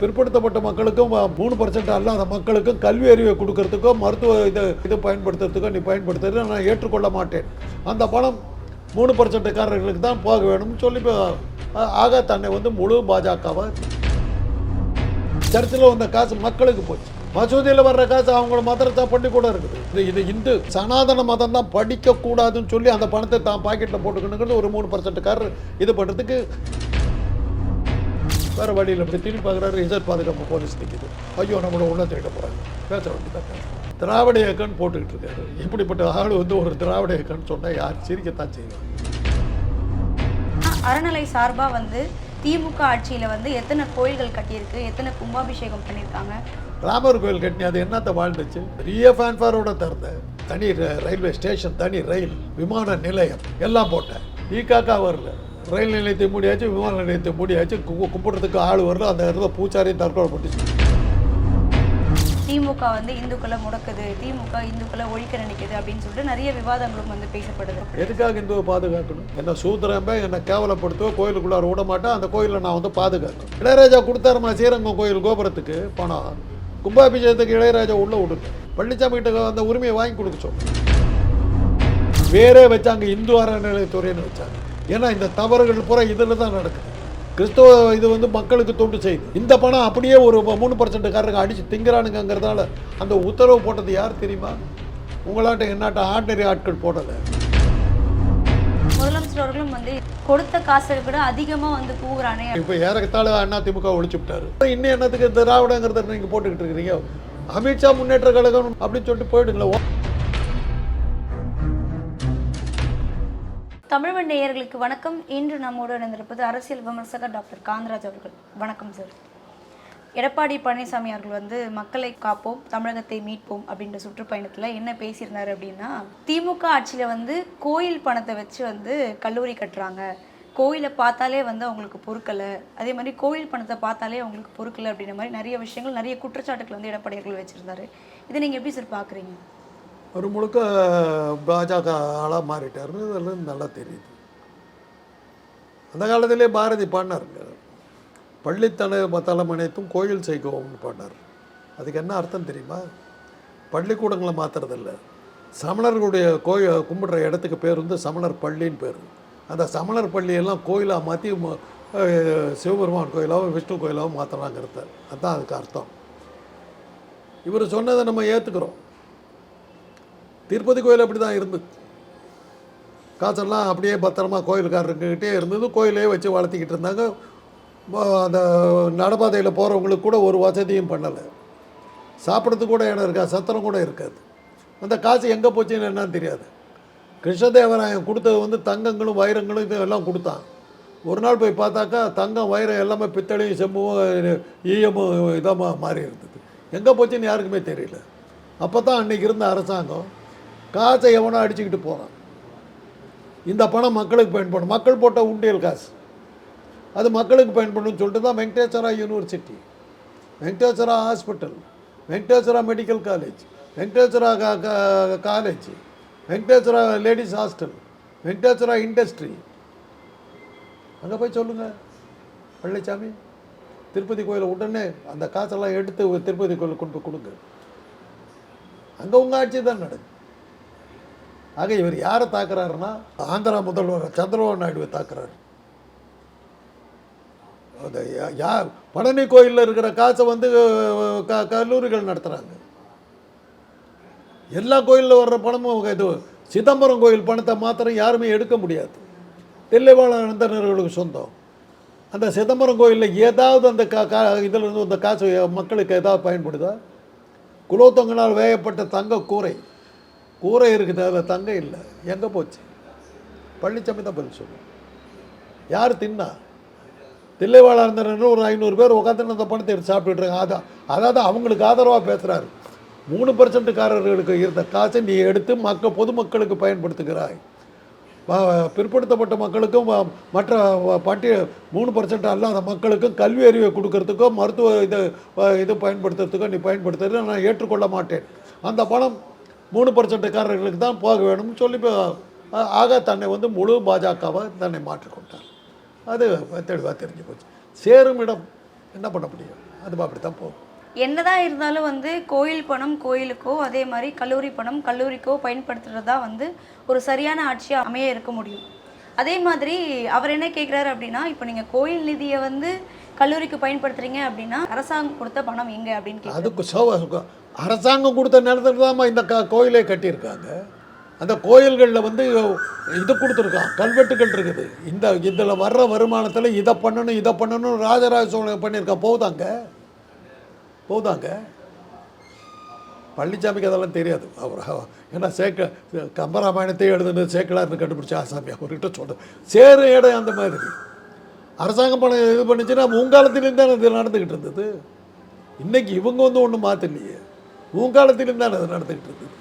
பிற்படுத்தப்பட்ட மக்களுக்கும் மூணு பர்சன்ட் அல்லாத மக்களுக்கும் கல்வி அறிவை கொடுக்கறதுக்கோ மருத்துவ இது இது பயன்படுத்துறதுக்கோ நீ பயன்படுத்துறது நான் ஏற்றுக்கொள்ள மாட்டேன். அந்த பணம் மூணு பர்சன்ட்டுக்காரர்களுக்கு தான் போக வேணும்னு சொல்லி ஆக தன்னை வந்து முழு பாஜகவை சர்ச்சில் வந்த காசு மக்களுக்கு போச்சு. மசூதியில் வர்ற காசு அவங்கள மதரசா பள்ளிக்கூடம் இருக்குது. இது இது இந்து சனாதன மதம் தான் படிக்கக்கூடாதுன்னு சொல்லி அந்த பணத்தை தான் பாக்கெட்டில் போட்டுக்கணுங்கிறது ஒரு மூணு பர்சன்ட்டுக்காரர் இது பண்ணுறதுக்கு வேறு வழியில் இப்படி திரும்பி பார்க்குறாரு ரிசர்வ் பாதுகாப்பு போலீஸ் நிற்கிது ஐயோ நம்மளை உள்ள தேட போகிறாங்க பேச வேண்டியதான் திராவிட இயக்கம்னு போட்டுக்கிட்டு இருக்காரு. இப்படிப்பட்ட ஆள் வந்து ஒரு திராவிட இயக்கம்னு சொன்னால் யார் சிரிக்கத்தான் செய்வாங்க? அறநிலை சார்பா வந்து திமுக ஆட்சியில வந்து எத்தனை கோயில்கள் கட்டியிருக்கு எத்தனை கும்பாபிஷேகம் பண்ணியிருக்காங்க? ராமர் கோயில் கட்டினி அது என்னத்தை வாழ்ந்துச்சு? பெரிய ஃபேன்ஃபாரோட திறந்த தனி ரயில்வே ஸ்டேஷன் தனி ரயில் விமான நிலையம் எல்லாம் போட்டேன் ஈக்காக்கா வரல. ரயில் நிலையத்தை மூடியாச்சு விமான நிலையத்தை மூடியாச்சு. கும்பிட்றதுக்கு ஆள் வரல. அந்த இடத்துல பூச்சாரியும் தற்கொலை பண்ணிச்சு. திமுக வந்து இந்துக்களை முடக்குது. திமுக இந்துக்களை ஒழிக்க நினைக்குது அப்படின்னு சொல்லிட்டு நிறைய விவாதங்களும் வந்து பேசப்படுது. எதுக்காக இந்துவை பாதுகாக்கணும்? என்ன சூத்திரம்பே என்னை கேவலப்படுத்துவோ கோயிலுக்குள்ளார விட மாட்டேன். அந்த கோயிலை நான் வந்து பாதுகாக்கணும். இளையராஜா கொடுத்தாருமா ஸ்ரீரங்கம் கோயில் கோபுரத்துக்கு? பணம் கும்பாபிஷேகத்துக்கு இளையராஜா உள்ள விடுங்க. பழனிசாமி கிட்ட அந்த உரிமையை வாங்கி கொடுக்க சொன்னேன் வேறே வச்சாங்க இந்து அறநிலையத்துறைன்னு வச்சாங்க. ஏன்னா இந்த தவறுகள் பூரா இதில் தான் நடக்குது. கிறிஸ்தவ இது வந்து மக்களுக்கு தொண்டு செய்யுது. இந்த பணம் அப்படியே ஒரு மூணு பர்சன்ட்டுக்காரங்க அடித்து திங்கிறானுங்கிறதால அந்த உத்தரவு போட்டது யார் தெரியுமா? உங்களாட்ட என்னாட்ட ஆர்டினரி ஆட்கள் போடலை. முதலமைச்சர் அவர்களும் வந்து கொடுத்த காசை விட அதிகமா வந்து கூவுறானே இப்போ ஏறத்தாழ அண்ணா திமுக ஒழிச்சு விட்டாரு. இன்னும் என்னத்துக்கு திராவிடங்கிறத நீங்கள் போட்டுக்கிட்டு இருக்கிறீங்க? அமித்ஷா முன்னேற்ற கழகம் அப்படின்னு சொல்லிட்டு போயிடுங்களேன். தமிழ்மண் நேயர்களுக்கு வணக்கம். இன்று நம்மோடு இணைந்திருப்பது அரசியல் விமர்சகர் டாக்டர் காந்தராஜ் அவர்கள். வணக்கம் சார். எடப்பாடி பழனிசாமி அவர்கள் வந்து மக்களை காப்போம் தமிழகத்தை மீட்போம் அப்படின்ற சுற்றுப்பயணத்தில் என்ன பேசியிருந்தாரு அப்படின்னா திமுக ஆட்சியில் வந்து கோயில் பணத்தை வச்சு வந்து கல்லூரி கட்டுறாங்க. கோயிலை பார்த்தாலே வந்து அவங்களுக்கு பொறுக்கலை. அதே மாதிரி கோயில் பணத்தை பார்த்தாலே அவங்களுக்கு பொறுக்கலை அப்படின்ற மாதிரி நிறைய விஷயங்கள் நிறைய குற்றச்சாட்டுகள் வந்து எடப்பாடி அவர்கள் வச்சுருந்தாரு. இதை நீங்கள் எப்படி சார் பார்க்குறீங்க? ஒரு முழுக்க பாஜக ஆளாக மாறிட்டாருன்னு இதெல்லாம் நல்லா தெரியுது. அந்த காலத்திலே பாரதி பாடினாருங்க பள்ளித்தலை தலைமனைத்தும் கோயில் செய்கோம்னு பாடினார். அதுக்கு என்ன அர்த்தம் தெரியுமா? பள்ளிக்கூடங்களை மாத்துறதில்ல. சமணர்களுடைய கோயில் கும்பிடுற இடத்துக்கு பேர் வந்து சமணர் பள்ளின்னு பேர். அந்த சமணர் பள்ளியெல்லாம் கோயிலாக மாற்றி சிவபெருமான் கோயிலாகவும் விஷ்ணு கோயிலாகவும் மாற்றலாங்கிறத அதுதான் அதுக்கு அர்த்தம். இவர் சொன்னதை நம்ம ஏற்றுக்கிறோம் திருப்பதி கோயில் அப்படி தான் இருந்தது காசெல்லாம் அப்படியே பத்திரமா கோயிலுக்காரருக்கிட்டே இருந்தது. கோயிலே வச்சு வளர்த்திக்கிட்டு இருந்தாங்க. அந்த நடப்பாதையில் போகிறவங்களுக்கு கூட ஒரு வசதியும் பண்ணலை. சாப்பிட்றதுக்கு கூட இடம் இருக்காது சத்திரம் கூட இருக்காது. அந்த காசு எங்கே போச்சுன்னு என்னன்னு தெரியாது. கிருஷ்ணதேவராயன் கொடுத்தது வந்து தங்கங்களும் வைரங்களும் இது எல்லாம் கொடுத்தான். ஒரு நாள் போய் பார்த்தாக்கா தங்கம் வைரம் எல்லாமே பித்தளையும் செம்பும் ஈயமும் இதாக மாறி இருந்தது. எங்கே போச்சுன்னு யாருக்குமே தெரியல. அப்போ தான் அன்றைக்கி இருந்த அரசாங்கம் காசை எவனோ அடிச்சுக்கிட்டு போகிறான் இந்த பணம் மக்களுக்கு பயன்படும். மக்கள் போட்ட உண்டியல் காசு. அது மக்களுக்கு பயன்படும் சொல்லிட்டு தான் Venkateswara university Venkateswara hospital Venkateswara medical college Venkateswara college Venkateswara ladies hostel Venkateswara industry அங்கே போய் சொல்லுங்கள் பழனிசாமி திருப்பதி கோயிலை உடனே அந்த காசெல்லாம் எடுத்து திருப்பதி கோயிலுக்கு கொண்டு கொடுங்க. அங்கே உங்கள் ஆட்சி தான் நடக்குது. ஆக இவர் யாரை தாக்குறாருன்னா ஆந்திரா முதல்வர் சந்திரபாபு நாயுடுவை தாக்குறாரு. யா- பழனி கோயிலில் இருக்கிற காசை வந்து க கல்லூரிகள் நடத்துகிறாங்க எல்லா கோயிலில் வர்ற பணமும் இது சிதம்பரம் கோயில் பணத்தை மாத்திரம் யாருமே எடுக்க முடியாது. தில்லைவாழந்தனர்களுக்கு சொந்தம். அந்த சிதம்பரம் கோயிலில் ஏதாவது அந்த கா கா இதில் இருந்து அந்த காசு மக்களுக்கு ஏதாவது பயன்படுதா? குலோத்தங்களால் வேயப்பட்ட தங்க கூரை. கூரை இருக்குது அதில் தங்க இல்லை. எங்கே போச்சு? பழனிசாமி தான் பதில் சொல்லுவோம் யார்? தின்னா? தில்லைவாழந்தனர் ஒரு ஐநூறு பேர் உட்காந்து அந்த பணத்தை எடுத்து சாப்பிட்டுட்டு இருக்காங்க. அதான் அதாவது அவங்களுக்கு ஆதரவாக பேசுகிறாரு மூணு பர்சன்ட்டுக்காரர்களுக்கு இருந்த காசை நீ எடுத்து மக்கள் பொதுமக்களுக்கு பயன்படுத்துகிறாய். பிற்படுத்தப்பட்ட மக்களுக்கும் மற்ற வ- பட்டிய மூணு பர்சன்ட் அல்லாத மக்களுக்கும் கல்வி அறிவை கொடுக்கறதுக்கோ மருத்துவ இது இது பயன்படுத்துறதுக்கோ நீ பயன்படுத்துறது நான் ஏற்றுக்கொள்ள மாட்டேன். அந்த பணம் மூணு பர்சன்ட்டுக்காரர்களுக்கு தான் போக வேணும்னு சொல்லி ஆக தன்னை வந்து முழு பாஜகவை தன்னை மாற்றிக்கொண்டார். அது தெளிவாக தெரிஞ்சு போச்சு. சேரும் இடம் என்ன பண்ண முடியும்? அது அப்படி தான் போகும். என்னதான் இருந்தாலும் வந்து கோயில் பணம் கோயிலுக்கோ அதே மாதிரி கல்லூரி பணம் கல்லூரிக்கோ பயன்படுத்துறதா வந்து ஒரு சரியான ஆட்சியாக அமைய இருக்க முடியும். அதே மாதிரி அவர் என்ன கேட்குறாரு அப்படின்னா இப்போ நீங்கள் கோயில் நிதியை வந்து கல்லூரிக்கு பயன்படுத்துறீங்க அப்படின்னா அரசாங்கம் கொடுத்த பணம் எங்க அப்படின்னு அதுக்கு அரசாங்கம் கொடுத்த நேரத்தில் தான் இந்த க கோயிலே கட்டியிருக்காங்க. அந்த கோயில்களில் வந்து இது கொடுத்துருக்கான் கல்வெட்டுகள் இருக்குது. இந்த இதில் வர்ற வருமானத்தில் இதை பண்ணணும் இதை பண்ணணும் ராஜராஜ சோழன் பண்ணியிருக்கான் போகுதாங்க? போகுதாங்க? பழனிசாமிக்கு அதெல்லாம் தெரியாது. அவர் ஏன்னா சேக்க கம்பராமாயணத்தையும் எழுதுனது சேக்கலார்னு கண்டுபிடிச்ச ஆசாமி அவர்கிட்ட சொல்கிறேன் சேரு இடம் அந்த மாதிரி. அரசாங்கம் பணம் இது பண்ணுச்சுன்னா முன்காலத்திலேருந்து தான் இது நடந்துக்கிட்டு இருந்தது. இன்றைக்கி இவங்க வந்து ஒன்றும் மாற்றலையே முன்காலத்திலேருந்து தானே அது நடந்துக்கிட்டு இருந்தது.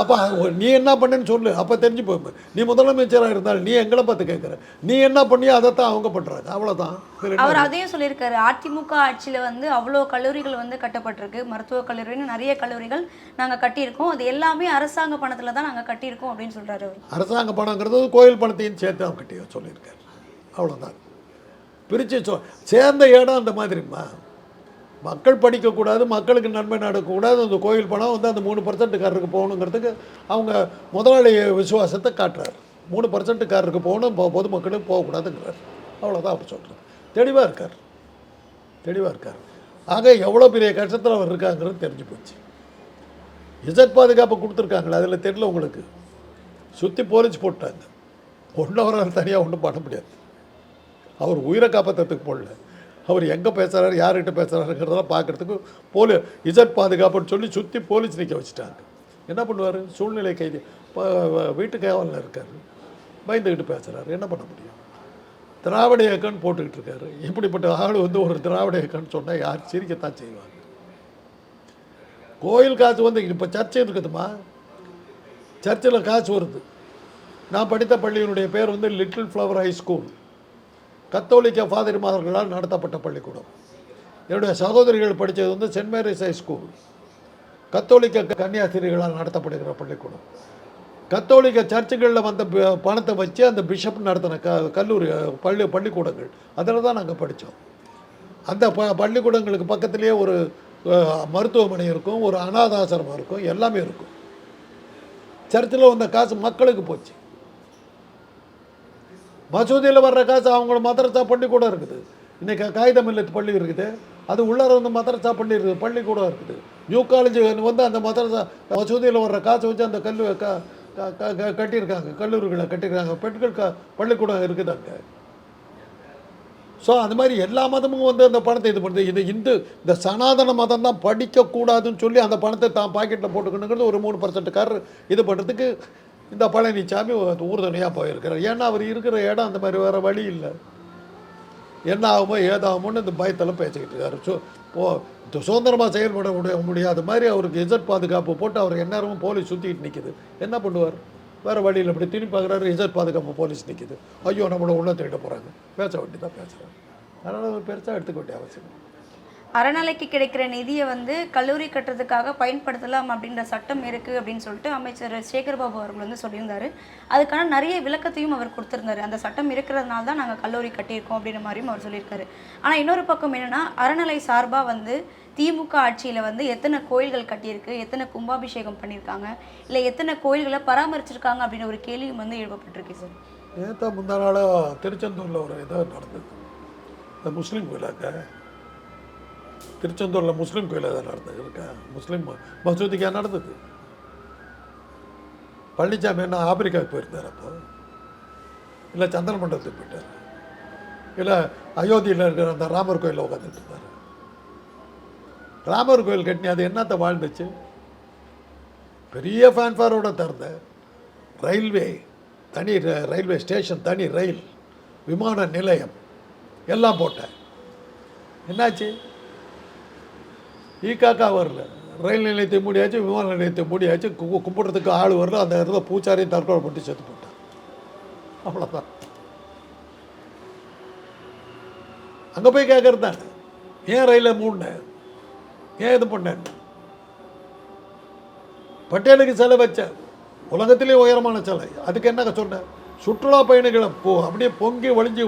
அப்போ நீ என்ன பண்ணேன்னு சொல்லு. அப்போ தெரிஞ்சு போய் நீ முதலமைச்சராக இருந்தால் நீ எங்களை பார்த்து கேட்குற. நீ என்ன பண்ணியோ அதைத்தான் அவங்க பண்ணுறாங்க அவ்வளோதான் அவர் அதையும் சொல்லியிருக்காரு. அதிமுக ஆட்சியில் வந்து அவ்வளோ கல்லூரிகள் வந்து கட்டப்பட்டிருக்கு. மருத்துவக் கல்லூரின்னு நிறைய கல்லூரிகள் நாங்கள் கட்டியிருக்கோம். அது எல்லாமே அரசாங்க பணத்தில் தான் நாங்கள் கட்டியிருக்கோம் அப்படின்னு சொல்றாரு அவர். அரசாங்க பணங்கிறது கோயில் பணத்தையும் சேர்த்து அவன் கட்டி சொல்லியிருக்காரு. அவ்வளோதான் பிரித்து சொ சேர்ந்த இடம் அந்த மாதிரிம்மா மக்கள் படிக்கக்கூடாது மக்களுக்கு நன்மை நடக்கக்கூடாது. அந்த கோயில் பணம் வந்து அந்த மூணு பர்சன்ட்டுக்காரருக்கு போகணுங்கிறதுக்கு அவங்க முதலாளி விசுவாசத்தை காட்டுறாரு. மூணு பர்சன்ட்டுக்காரருக்கு போகணும் பொதுமக்களும் போகக்கூடாதுங்கிறார். அவ்வளோதான் அவர் சொல்கிறார் தெளிவாக இருக்கார். தெளிவாக இருக்கார். ஆக எவ்வளோ பெரிய கஷ்டத்தில் அவர் இருக்காங்கிறது தெரிஞ்சு போச்சு. இசட் பாதுகாப்பு கொடுத்துருக்காங்களே அதில் தெரியல உங்களுக்கு. சுற்றி போலீஸ் போட்டாங்க. ஒன்றும் அவரால் தனியாக ஒன்றும் பண்ண முடியாது. அவர் உயிரை காப்பாற்றுறதுக்கு போடல. அவர் எங்கே பேசுகிறாரு யார்கிட்ட பேசுகிறாருங்கிறதெல்லாம் பார்க்குறதுக்கு போலி இசட் பாதுகாப்புன்னு சொல்லி சுற்றி போலீஸ் நிற்க வச்சுட்டாங்க. என்ன பண்ணுவார்? சூழ்நிலை கைதி இப்போ வீட்டு காவலில் இருக்கார். பயந்துக்கிட்டு பேசுகிறாரு என்ன பண்ண முடியும்? திராவிட இயக்கம்னு போட்டுக்கிட்டு இருக்காரு. இப்படிப்பட்ட ஆள் வந்து ஒரு திராவிட இயக்கம்னு சொன்னால் யார் சிரிக்கத்தான் செய்வாங்க? கோயில் காசு வந்து இப்போ சர்ச்சை இருக்குதுமா சர்ச்சில் காசு வருது. நான் படித்த பள்ளியினுடைய பேர் வந்து லிட்டில் ஃப்ளவர் ஹை ஸ்கூல் கத்தோலிக்க ஃபாதர்மார்களால் நடத்தப்பட்ட பள்ளிக்கூடம். என்னுடைய சகோதரிகள் படித்தது வந்து சென்ட் மேரிஸ் ஹை ஸ்கூல். கத்தோலிக்க கன்னியாஸ்திரிகளால் நடத்தப்படுகிற பள்ளிக்கூடம். கத்தோலிக்க சர்ச்சுகளில் வந்த ப- பணத்தை வச்சு அந்த பிஷப் நடத்தின க கல்லூரி பள்ளி பள்ளிக்கூடங்கள். அதில் தான் நாங்கள் படித்தோம். அந்த ப பள்ளிக்கூடங்களுக்கு பக்கத்துலேயே ஒரு மருத்துவமனை இருக்கும் ஒரு அனாதாசிரமம் இருக்கும் எல்லாமே இருக்கும். சர்ச்சில் வந்த காசு மக்களுக்கு போச்சு. மசூதியில் வர்ற காசு அவங்கள மதரசா பள்ளிக்கூடம் இருக்குது. இன்றைக்கி காகிதம் இல்லத்து பள்ளி இருக்குது. அது உள்ளார வந்து மதரசா பள்ளி இருக்குது. பள்ளிக்கூடம் இருக்குது. நியூ காலேஜ் வந்து அந்த மதரசா மசூதியில் வர்ற காசை வச்சு அந்த கல்லு க க- க- க- கட்டியிருக்காங்க. கல்லூரிகளை கட்டியிருக்காங்க. பெண்கள் க பள்ளிக்கூடம் இருக்குது அங்கே. ஸோ அந்த மாதிரி எல்லா மதமும் வந்து அந்த பணத்தை இது பண்ணுது. இது இந்து இந்த சனாதன மதம் தான் படிக்கக்கூடாதுன்னு சொல்லி அந்த பணத்தை தான் பாக்கெட்டில் போட்டுக்கணுங்கிறது ஒரு மூணு பர்சன்ட்டுக்காரர் இது பண்ணுறதுக்கு இந்த பழனிசாமி ஊர்துணையாக போயிருக்கிறார். ஏன்னா அவர் இருக்கிற இடம் அந்த மாதிரி வேறு வழி இல்லை. என்ன ஆகுமோ ஏதாகுமோன்னு இந்த பயத்தில் பேசிக்கிட்டு இருக்காரு. ஸோ போ சுதந்திரமாக செயல்பட முடிய முடியாத மாதிரி அவருக்கு இசட் பாதுகாப்பு போட்டு அவர் எந்நேரமும் போலீஸ் சுற்றிக்கிட்டு நிற்கிது என்ன பண்ணுவார்? வேறு வழியில் இப்படி திரும்பி பார்க்குறாரு இசட் பாதுகாப்பு போலீஸ் நிற்கிது ஐயோ நம்மளை உள்ள தேட போகிறாங்க பேச வேண்டி தான் பேசுகிறாரு அதனால் அவர் பெருசாக எடுத்துக்க வேண்டிய அவசியம் இல்லை. அறநிலைக்கு கிடைக்கிற நிதியை வந்து கல்லூரி கட்டுறதுக்காக பயன்படுத்தலாம் அப்படின்ற சட்டம் இருக்குது அப்படின்னு சொல்லிட்டு அமைச்சர் சேகர்பாபு அவர்கள் வந்து சொல்லியிருந்தாரு. அதுக்கான நிறைய விளக்கத்தையும் அவர் கொடுத்துருந்தாரு. அந்த சட்டம் இருக்கிறதுனால தான் நாங்கள் கல்லூரி கட்டியிருக்கோம் அப்படின்ற மாதிரியும் அவர் சொல்லியிருக்காரு. ஆனால் இன்னொரு பக்கம் என்னன்னா அறநிலை சார்பாக வந்து திமுக ஆட்சியில் வந்து எத்தனை கோயில்கள் கட்டியிருக்கு எத்தனை கும்பாபிஷேகம் பண்ணியிருக்காங்க இல்லை எத்தனை கோயில்களை பராமரிச்சிருக்காங்க அப்படின்னு ஒரு கேள்வியும் வந்து எழுப்பப்பட்டிருக்கு சார். நேற்று முந்தா நாளாக திருச்செந்தூரில் ஒரு இதாக நடந்தது. இந்த முஸ்லீம் கோயிலாக்க திருச்செந்தூரில் முஸ்லீம் கோயில் எதாவது நடந்தது. இருக்கா? முஸ்லீம் மசூதிக்காக மசூதிக்கா நடந்தது. பழனிசாமி என்ன ஆப்பிரிக்காவுக்கு போயிருந்தார் அப்போ? இல்லை சந்திர மண்டலத்துக்கு போயிட்டார். இல்லை அயோத்தியில் இருக்கிற அந்த ராமர் கோயிலில் உட்காந்துட்டு இருந்தார். ராமர் கோயில் கட்டினி அது என்னத்தை வாழ்ந்துச்சு? பெரிய ஃபேன்ஃபாரோட திறந்த ரயில்வே தனி ர- ரயில்வே ஸ்டேஷன் தனி ரயில் விமான நிலையம் எல்லாம் போட்டேன் என்னாச்சு? ஈகாக்கா வரல. ரயில் நிலையத்தை மூடியாச்சு விமான நிலையத்தை மூடியாச்சு கும்பிட்றதுக்கு ஆள் வரல. அந்த இடத்துல பூச்சாரியும் தற்கொலை பண்ணி செத்து போட்டான். அவ்வளோதான் அங்கே போய் கேட்குறது தான். ஏன் ரயிலை மூடினேன் ஏன் இது பண்ணேன் பட்டேலுக்கு சிலை வச்சேன் உலகத்திலே உயரமான சிலை. அதுக்கு என்ன சொன்னேன் சுற்றுலா பயணிகளை போ அப்படியே பொங்கி ஒழிஞ்சு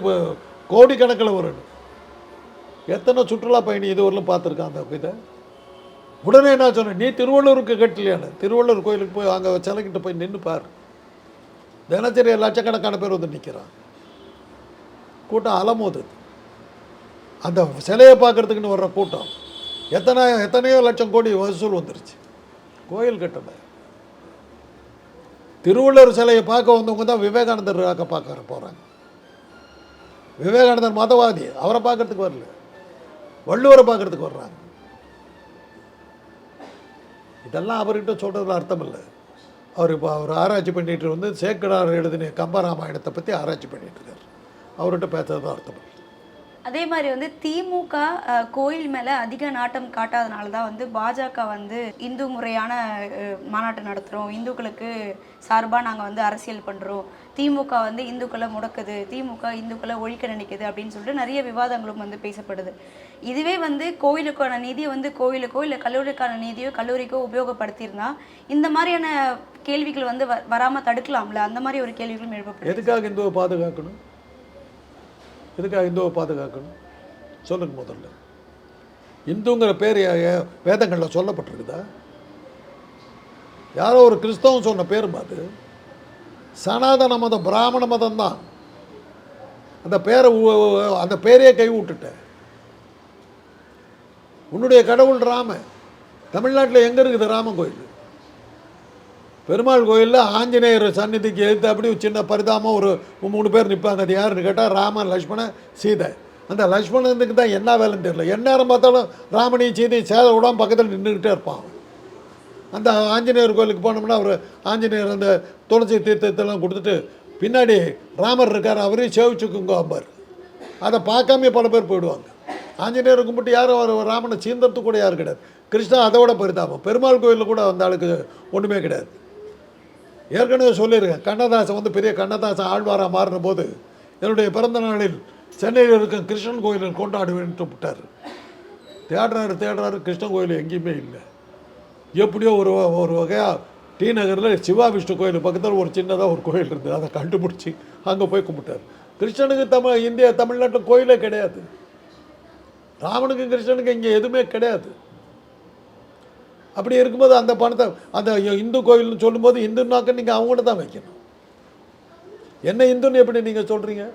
கோடிக்கணக்கில் வரணும் எத்தனை சுற்றுலா பயணி இதுவரையிலும் பார்த்துருக்கான் அந்த இதை? உடனே என்ன சொன்னேன் நீ திருவள்ளூருக்கு கட்டலையான திருவள்ளூர் கோயிலுக்கு போய் அங்கே சிலைக்கிட்ட போய் நின்று பார். தினச்சரிய லட்சக்கணக்கான பேர் வந்து நிற்கிறான் கூட்டம் அலமோது அந்த சிலையை பார்க்கறதுக்குன்னு வர்ற கூட்டம் எத்தனை எத்தனையோ லட்சம் கோடி வசூல் வந்துருச்சு. கோயில் கட்டல திருவள்ளுவர் சிலையை பார்க்க வந்தவங்க தான் விவேகானந்தர் பார்க்க போகிறாங்க விவேகானந்தர் மதவாதி அவரை பார்க்கறதுக்கு வரல. வள்ளுவரை பார்க்கறதுக்கு வர்றாங்க. இதெல்லாம் அவர்கிட்ட சொல்கிறதுல அர்த்தம் இல்லை அவர் இப்போ அவர் ஆராய்ச்சி பண்ணிட்டு வந்து சேக்கடார் எழுதின கம்பராமாயணத்தை பற்றி ஆராய்ச்சி பண்ணிட்டு இருக்கார். அவர்கிட்ட பேசுறது அர்த்தம் இல்லை அதே மாதிரி வந்து திமுக கோயில் மேல அதிக நாட்டம் காட்டாதனால தான் வந்து பாஜக வந்து இந்து முறையான மாநாட்டை நடத்துகிறோம் இந்துக்களுக்கு சார்பாக நாங்கள் வந்து அரசியல் பண்ணுறோம் திமுக வந்து இந்துக்களை முடக்குது திமுக இந்துக்களை ஒழிக்க நினைக்குது அப்படின்னு சொல்லிட்டு நிறைய விவாதங்களும் வந்து பேசப்படுது. இதுவே வந்து கோயிலுக்கான நிதியை வந்து கோயிலுக்கோ இல்லை கல்லூரிக்கான நிதியோ கல்லூரிக்கோ உபயோகப்படுத்தியிருந்தா இந்த மாதிரியான கேள்விகள் வந்து வ வராமல் தடுக்கலாம்ல? அந்த மாதிரி ஒரு கேள்விகளும் எழுப்பப்படும் எதுக்காக இந்துவை பாதுகாக்கணும்? எதுக்காக இந்துவை பாதுகாக்கணும்? சொல்லுங்க முதல்ல. இந்துங்கிற பேர் வேதங்களில் சொல்லப்பட்டிருக்குதா? யாரோ ஒரு கிறிஸ்தவம் சொன்ன பேர் அது. சனாதன மதம் பிராமண மதம் தான் அந்த பேரை அந்த பேரையே கைவிட்டுட்டேன். உன்னுடைய கடவுள் ராம தமிழ்நாட்டில் எங்கே இருக்குது ராமன் கோயில்? பெருமாள் கோயிலில் ஆஞ்சநேயர் சந்நிதிக்கு எழுத்து அப்படி ஒரு சின்ன பரிதாமம் ஒரு மூணு பேர் நிற்பாங்க அது யாருன்னு கேட்டால் ராமன் லக்ஷ்மணன் சீதை. அந்த லக்ஷ்மணனுக்கு தான் என்ன வேலைன்னு தெரியல. எந்நேரம் பார்த்தாலும் ராமனையும் சீதையும் சேத விடாமல் பக்கத்தில் நின்றுக்கிட்டே இருப்பான். அந்த ஆஞ்சநேயர் கோயிலுக்கு போனோம்னா அவர் ஆஞ்சநேயர் அந்த துளசி தீர்த்தத்தெல்லாம் கொடுத்துட்டு பின்னாடி ராமர் இருக்கார். அவரையும் சேவிச்சுக்குங்க அம்பார் அதை பார்க்காம பல பேர் போயிடுவாங்க. ஆஞ்சநேயர் கும்பிட்டு யாரும் அவர் ராமனை சீந்தத்துக்கு கூட யாரும் கிடையாது. கிருஷ்ணா அதை விட பரிதாபம். பெருமாள் கோயிலில் கூட அந்த ஆளுக்கு ஒன்றுமே கிடையாது. ஏற்கனவே சொல்லியிருக்கேன் கண்ணதாசன் வந்து பெரிய கண்ணதாசன் ஆழ்வாராக மாறின போது என்னுடைய பிறந்த நாளில் சென்னையில் இருக்கும் கிருஷ்ணன் கோயிலில் கொண்டாடுவேன்ட்டு விட்டார். தேடுறாரு தேடுறாரு கிருஷ்ணன் கோயில் எங்கேயுமே இல்லை. எப்படியோ ஒரு ஒரு வகையாக டி நகரில் சிவா விஷ்ணு கோயில் பக்கத்தில் ஒரு சின்னதாக ஒரு கோயில் இருந்தது. அதை கண்டுபிடிச்சி அங்கே போய் கும்பிட்டார். கிருஷ்ணனுக்கு தமிழ் இந்தியா தமிழ்நாட்டில் கோயிலே கிடையாது. ராமனுக்கும் கிருஷ்ணனுக்கும் இங்கே எதுவுமே கிடையாது. அப்படி இருக்கும்போது அந்த பணத்தை அந்த இந்து கோயில்னு சொல்லும்போது இந்துனாக்க நீங்கள் அவங்கள்ட்ட தான் வைக்கணும். என்ன இந்துன்னு எப்படி நீங்கள் சொல்கிறீங்க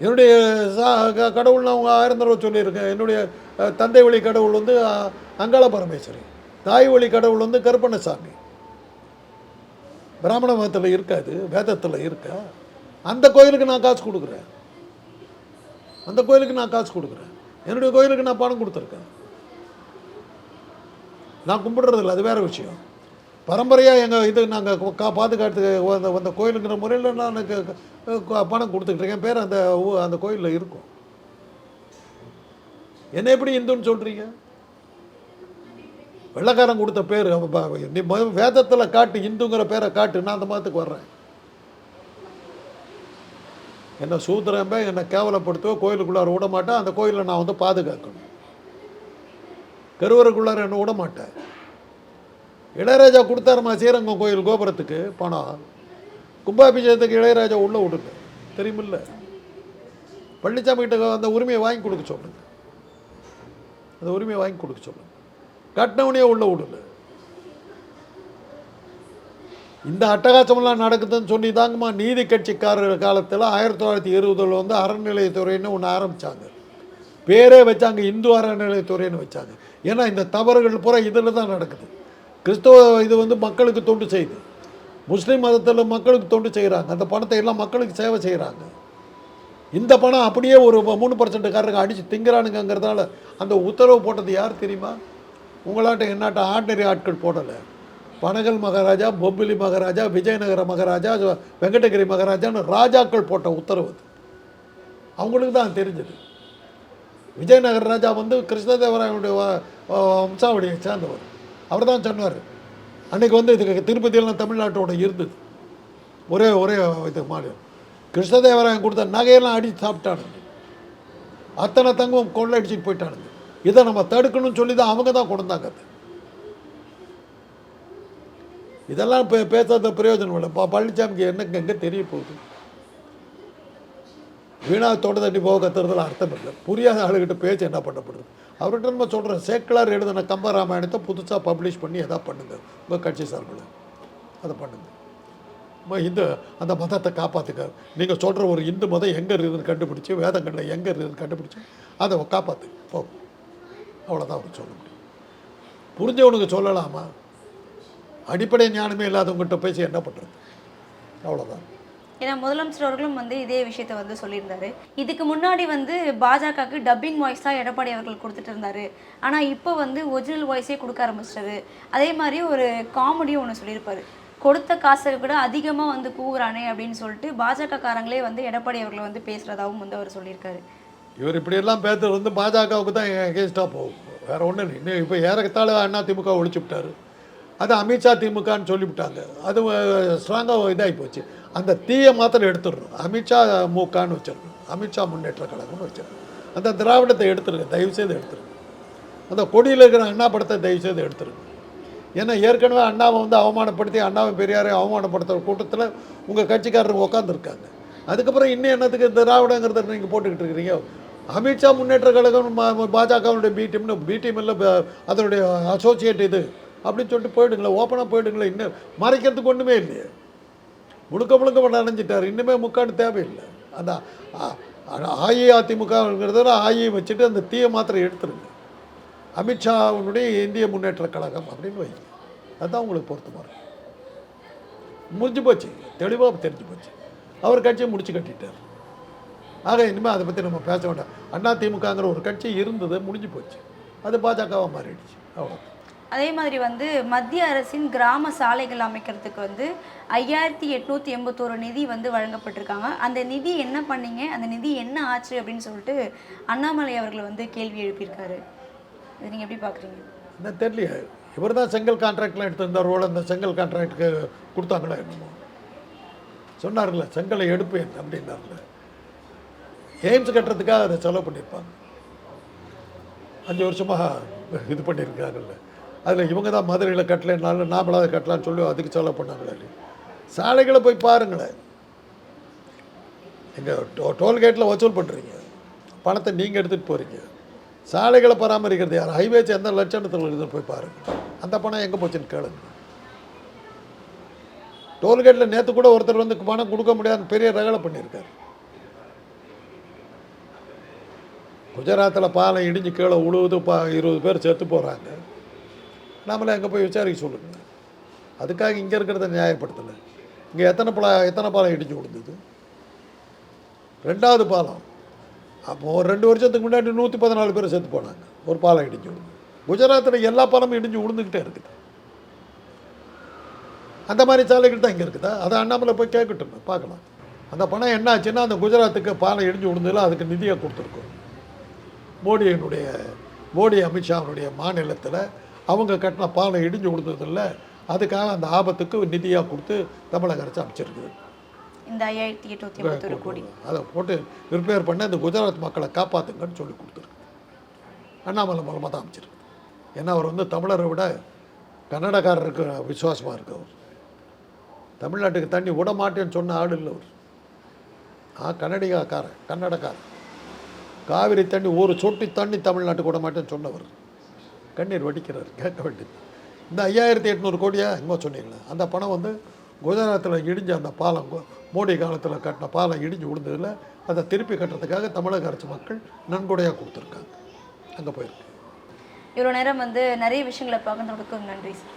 என்னுடைய சா க- கடவுள்னு அவங்க ஆயிரம் தடவை சொல்லியிருக்கேன். என்னுடைய தந்தை வழி கடவுள் வந்து அங்காள பரமேஸ்வரி. தாய் வழி கடவுள் வந்து கருப்பண்ணசாமி. பிராமண மதத்தில் இருக்காது வேதத்தில் இருக்கா? அந்த கோயிலுக்கு நான் காசு கொடுக்குறேன். அந்த கோயிலுக்கு நான் காசு கொடுக்குறேன். என்னுடைய கோயிலுக்கு நான் பணம் கொடுத்துருக்கேன். நான் கும்பிடுறதில்ல அது வேறு விஷயம். பரம்பரையாக எங்கள் இது நாங்கள் கா பாதுகாத்து வந்த வந்த கோயிலுங்கிற முறையில் நான் எனக்கு பணம் கொடுத்துக்கிட்டு இருக்கேன். பேர் அந்த ஊ- அந்த கோயிலில் இருக்கும். என்ன எப்படி இந்துன்னு சொல்கிறீங்க வெள்ளக்காரன் கொடுத்த பேர் நீ வேதத்தில் காட்டு இந்துங்கிற பேரை காட்டு நான் அந்த மதத்துக்கு வர்றேன். என்னை சூத்திரம்பே என்னை கேவலப்படுத்தவோ கோயிலுக்குள்ளார விட மாட்டேன் அந்த கோயிலை நான் வந்து பாதுகாக்கணும். கருவறைக்குள்ளார என்ன விட மாட்டேன் இளையராஜா கொடுத்தாருமா ஸ்ரீரங்கம் கோயில் கோபுரத்துக்கு? பணம் கும்பாபிஷேகத்துக்கு இளையராஜா உள்ளே விடுங்க தெரியுமில்ல? பழனிசாமி கிட்ட அந்த உரிமையை வாங்கி கொடுக்க சொல்லுங்க. அந்த உரிமையை வாங்கி கொடுக்க சொல்லுங்க. கட்டினவனையே உள்ளே விடுங்க இந்த அட்டகாசமெல்லாம் நடக்குதுன்னு சொல்லி தாங்கம்மா நீதி கட்சிக்காரர் காலத்தில் ஆயிரத்தி தொள்ளாயிரத்தி இருபதில் வந்து அறநிலையத்துறைன்னு ஒன்று ஆரம்பித்தாங்க பேரே வச்சாங்க இந்து அறநிலையத்துறைன்னு வச்சாங்க. ஏன்னா இந்த தவறுகள் பூரா இதில் தான் நடக்குது. கிறிஸ்தவ இது வந்து மக்களுக்கு தொண்டு செய்யுது. முஸ்லீம் மதத்தில் மக்களுக்கு தொண்டு செய்கிறாங்க அந்த பணத்தை எல்லாம் மக்களுக்கு சேவை செய்கிறாங்க இந்த பணம் அப்படியே ஒரு மூணு பர்சன்ட்டுக்காரங்க அடித்து திங்கிறானுங்கிறதால அந்த உத்தரவு போட்டது யார் தெரியுமா? உங்களாட்ட என்னாட்ட ஆர்டினரி ஆட்கள் போடலை. பனகல் மகாராஜா பொம்பிலி மகாராஜா விஜயநகர மகாராஜா வெங்கடகிரி மகாராஜான்னு ராஜாக்கள் போட்ட உத்தரவு அது. அவங்களுக்கு தான் தெரிஞ்சது. விஜயநகர ராஜா வந்து கிருஷ்ணதேவராயனுடைய வம்சாவளியை சேர்ந்தவர். அவர் தான் சொன்னார். அன்றைக்கி வந்து இதுக்கு திருப்பதியெல்லாம் தமிழ்நாட்டோட இருந்தது. ஒரே ஒரே இது மாநிலம் கிருஷ்ணதேவராயன் கொடுத்த நகையெல்லாம் அடித்து சாப்பிட்டானுங்க. அத்தனை தங்கம் கொள்ளை போயிட்டானுங்க. இதை நம்ம தடுக்கணும்னு சொல்லி தான் அவங்க தான் கொடுத்தாங்க அது. இதெல்லாம் பே பேசாத பிரயோஜனம் இல்லை. ப பழனிசாமிக்கு என்னங்க எங்கே தெரிய போகுது? வீணாக தொண்டை தட்டி போக கத்துறதுல அர்த்தம் இல்லை. புரியாத ஆளுகிட்ட பேச்சு என்ன பண்ணப்படுது? அவர்கிட்ட நம்ம சொல்கிறேன் சேக்கலார் எழுதின கம்ப ராமாயணத்தை புதுசாக பப்ளிஷ் பண்ணி எதா பண்ணுங்க. உங்கள் கட்சி சார்பில். அதை பண்ணுங்க. இந்து அந்த மதத்தை காப்பாற்றுக்க நீங்கள் சொல்கிற ஒரு இந்து மதம் எங்கே இருக்குதுன்னு கண்டுபிடிச்சி வேதங்களில் எங்கே இருக்குதுன்னு கண்டுபிடிச்சி அதை காப்பாற்று போ. அவ்வளோதான் அவர் சொல்ல முடியும். புரிஞ்சவனுக்கு சொல்லலாமா? அடிப்படை ஞானமே இல்லாதவங்ககிட்ட பேசி என்ன பண்ணுறது அவ்வளோதான் ஏன்னா முதலமைச்சர் அவர்களும் வந்து இதே விஷயத்தை வந்து சொல்லியிருந்தாரு. இதுக்கு முன்னாடி வந்து பாஜகவுக்கு டப்பிங் வாய்ஸ் தான் எடப்பாடி அவர்கள் கொடுத்துட்டு இருந்தாரு. ஆனால் இப்போ வந்து ஒரிஜினல் வாய்ஸே கொடுக்க ஆரம்பிச்சிட்டாரு. அதே மாதிரி ஒரு காமெடியும் ஒன்று சொல்லியிருப்பாரு. கொடுத்த காசை விட அதிகமாக வந்து கூவுறானே அப்படின்னு சொல்லிட்டு பாஜக காரங்களே வந்து எடப்பாடி அவர்களை வந்து பேசுகிறதாவும் வந்து அவர் சொல்லியிருக்காரு. இவர் இப்படியெல்லாம் பேசுறது வந்து பாஜகவுக்கு தான் எகேன்ஸ்டாக போகும். வேற ஒன்றும் இல்லை. இன்னும் இப்போ ஏறத்தாழ அண்ணா திமுக ஒழிச்சு விட்டாரு. அது அமித்ஷா திமுகன்னு சொல்லிவிட்டாங்க. அது ஸ்ட்ராங்காக இதாகி போச்சு அந்த தீயை மாத்திரம் எடுத்துடணும். அமித்ஷா மூக்கான்னு வச்சிடணும். அமித்ஷா முன்னேற்ற கழகம்னு வச்சிடணும். அந்த திராவிடத்தை எடுத்துருங்க. தயவுசெய்து எடுத்துருங்க. அந்த கொடியில் இருக்கிற அண்ணா படத்தை தயவுசெய்து எடுத்துருங்க. ஏன்னா ஏற்கனவே அண்ணாவை வந்து அவமானப்படுத்தி அண்ணாவை பெரியாரை அவமானப்படுத்துகிற கூட்டத்தில் உங்கள் கட்சிக்காரங்க உட்காந்துருக்காங்க அதுக்கப்புறம் இன்னும் என்னத்துக்கு திராவிடங்கிறத நீங்கள் போட்டுக்கிட்டு இருக்கிறீங்க? அமித்ஷா முன்னேற்ற கழகம் பாஜகவுடைய பி டீம்னு பி டீம் இல்லை அதனுடைய அசோசியேட் இது. அப்படின்னு சொல்லிட்டு போயிடுங்களேன் ஓப்பனாக போயிடுங்களேன். இன்னும் மறைக்கிறதுக்கு ஒன்றுமே இல்லையே. முழுக்க முழுக்க நனைஞ்சிட்டார் இன்னுமே முக்கான்னு தேவையில்லை. அந்த அஇஅதிமுகங்கிறத அ- ஆயை வச்சுட்டு அந்த தீயை மாத்திரை எடுத்துருங்க. அமித்ஷாவுடைய இந்திய முன்னேற்ற கழகம் அப்படின்னு வைங்க. அதுதான் உங்களுக்கு பொறுத்து இருக்கும். முடிஞ்சு போச்சு. தெளிவாக தெரிஞ்சு போச்சு. அவர் கட்சியை முடிச்சு கட்டிட்டார். ஆக இனிமேல் அதை பற்றி நம்ம பேச வேண்டாம். அண்ணா திமுகங்கிற ஒரு கட்சி இருந்தது முடிஞ்சு போச்சு. அது பாஜகவாக மாறிடுச்சு. அவ்வளோ அதே மாதிரி வந்து மத்திய அரசின் கிராம சாலைகள் அமைக்கிறதுக்கு வந்து ஐயாயிரத்தி எட்நூற்றி எண்பத்தோரு நிதி வந்து வழங்கப்பட்டிருக்காங்க. அந்த நிதி என்ன பண்ணீங்க? அந்த நிதி என்ன ஆச்சு அப்படின்னு சொல்லிட்டு அண்ணாமலை அவர்கள் வந்து கேள்வி எழுப்பியிருக்காரு. இது நீங்கள் எப்படி பார்க்குறீங்க என்ன தெரியலையே. இவர் தான் செங்கல் கான்ட்ராக்ட்லாம் எடுத்திருந்தார் ரோல் அந்த செங்கல் கான்ட்ராக்டுக்கு கொடுத்தாங்களா என்னமோ. சொன்னார்ல செங்கலை எடுப்பேன் அப்படின்னார்ல. எய்ம்ஸ் கட்டுறதுக்காக அதை செலவு பண்ணியிருப்பாங்க. அஞ்சு வருஷமாக இது பண்ணியிருக்காங்கல்ல. அதில் இவங்க தான் மதுரையில் கட்டலைனாலும் நாமளாவது கட்டலாம்னு சொல்லி அதுக்கு செலவு பண்ணாங்களே சாலைகளை போய் பாருங்களேன். நீங்கள் டோ டோல்கேட்டில் வசூல் பண்ணுறீங்க பணத்தை நீங்கள் எடுத்துகிட்டு போகிறீங்க சாலைகளை பராமரிக்கிறது யார்? ஹைவேஸ் எந்த லட்சணத்தில் இருக்குதுன்னு போய் பாருங்கள் அந்த பணம் எங்கே போச்சுன்னு கேளுங்க. டோல்கேட்டில் நேற்று கூட ஒருத்தர் வந்து பணம் கொடுக்க முடியாதுன்னு பெரிய ரகலை பண்ணியிருக்காரு. குஜராத்தில் பாலம் இடிஞ்சு கீழே உழுவுது பா இருபது பேர் செத்து போகிறாங்க நாமளே அங்கே போய் விசாரிக்க சொல்லுங்க. அதுக்காக இங்கே இருக்கிறத நியாயப்படுத்தலை. இங்கே எத்தனை பல எத்தனை பாலம் இடிஞ்சு கொடுத்தது ரெண்டாவது பாலம். அப்போது ஒரு ரெண்டு வருஷத்துக்கு முன்னாடி நூற்றி பதினாலு பேர் செத்து போனாங்க. ஒரு பாலம் இடிஞ்சு விழுந்து. குஜராத்தில் எல்லா பாலமும் இடிஞ்சு விழுந்துக்கிட்டே இருக்குது. அந்த மாதிரி சாலைகள் தான் இங்கே இருக்குதா? அதை அண்ணாமலை போய் கேட்கட்டும் பார்க்கலாம். அந்த பணம் என்ன ஆச்சுன்னா அந்த குஜராத்துக்கு பாலம் இடிஞ்சு விழுந்ததில் அதுக்கு நிதியை கொடுத்துருக்கோம். மோடியினுடைய மோடி அமித்ஷாவுடைய மாநிலத்தில் அவங்க கட்டின பாலம் இடிஞ்சு விழுந்ததில்ல அதுக்காக அந்த ஆபத்துக்கு நிதியாக கொடுத்து தமிழக அரசு அமைச்சிருக்குது. இந்த ஐயாயிரத்தி எட்நூற்றி எண்பத்தொரு கோடி. அதை போட்டு ரிப்பேர் பண்ண இந்த குஜராத் மக்களை காப்பாற்றுங்கன்னு சொல்லி கொடுத்துருக்கு. அண்ணாமலை மூலமாக தான் அமைச்சிருக்கு. ஏன்னா அவர் வந்து தமிழரை விட கன்னடக்காரருக்கு விசுவாசமாக இருக்கு அவர் தமிழ்நாட்டுக்கு தண்ணி விட மாட்டேன்னு சொன்ன ஆள் இல்லை அவர். ஆ கன்னடிகாக்காரன் கன்னடக்காரன். காவிரி தண்ணி ஒரு சொட்டி தண்ணி தமிழ்நாட்டுக்கு விட மாட்டேன்னு சொன்னவர். கண்ணீர் வடிக்கிறார் கேட்க வேண்டியது இந்த ஐயாயிரத்தி எட்நூறு கோடியா? எங்கோ சொன்னீங்களே. அந்த பணம் வந்து குஜராத்தில் இடிஞ்ச அந்த பாலம் மோடி காலத்தில் கட்டின பாலம் இடிஞ்சு விழுந்ததில் அதை திருப்பி கட்டுறதுக்காக தமிழக அரசு மக்கள் நன்கொடையாக கொடுத்துருக்காங்க. அங்கே போயிருக்கு. இவ்வளோ நேரம் வந்து நிறைய விஷயங்களை பார்க்கறதுக்கு நன்றி சார்.